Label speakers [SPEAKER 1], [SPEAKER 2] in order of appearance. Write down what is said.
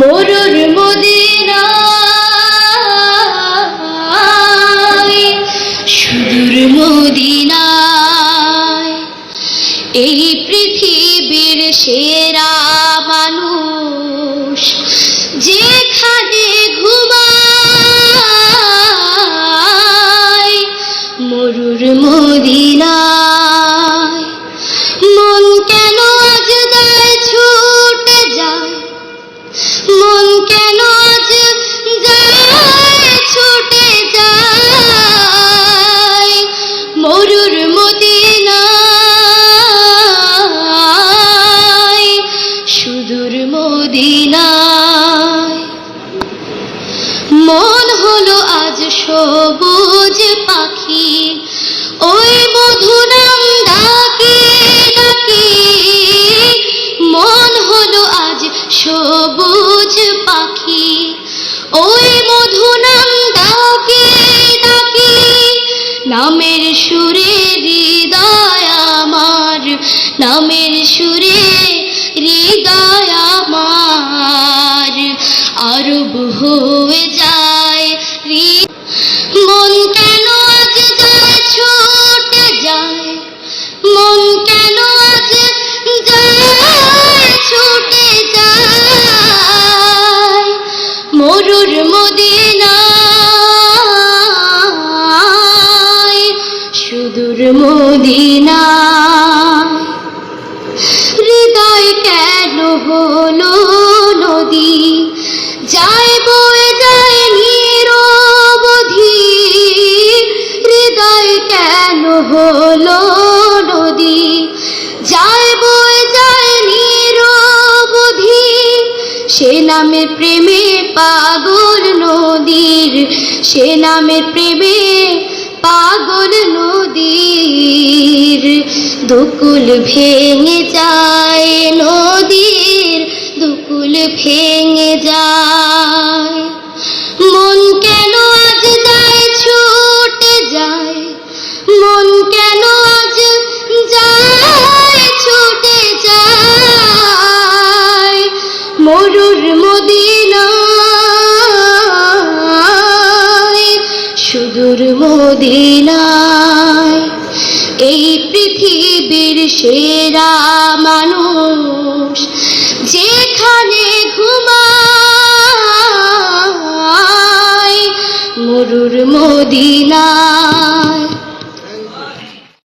[SPEAKER 1] মরুর মদিনা। সুদূর মদিনায় এই পৃথিবীর সেরা মানুষ যেখানে ঘুমায় মরুর মদিনা। সবুজ পাখি, ওই মধু নাম ডাকি ডাকি। মন হলো আজ সবুজ পাখি, ওই মধু নাম ডাকি ডাকি। নামের সুরে হৃদয় আমার, নামের সুরে হৃদয় আমার। আরব হয়ে মরুর মদিনায়, সুদূর মদিনায়। হৃদয় কেন হলো নদী? যায় বয়ে যায় নিরবধি। হৃদয় কেন হলো নামে প্রেমে পাগল নদীর, সে নামে প্রেমে পাগল নদীর। দুকুল ভেঙে যায় নদীর, দুকুল ভেঙে যায়। মরুর মদিনায় সুদূর মদিনায় এই পৃথিবীর সেরা মানুষ যেখানে ঘুমায় মরুর মদিনায়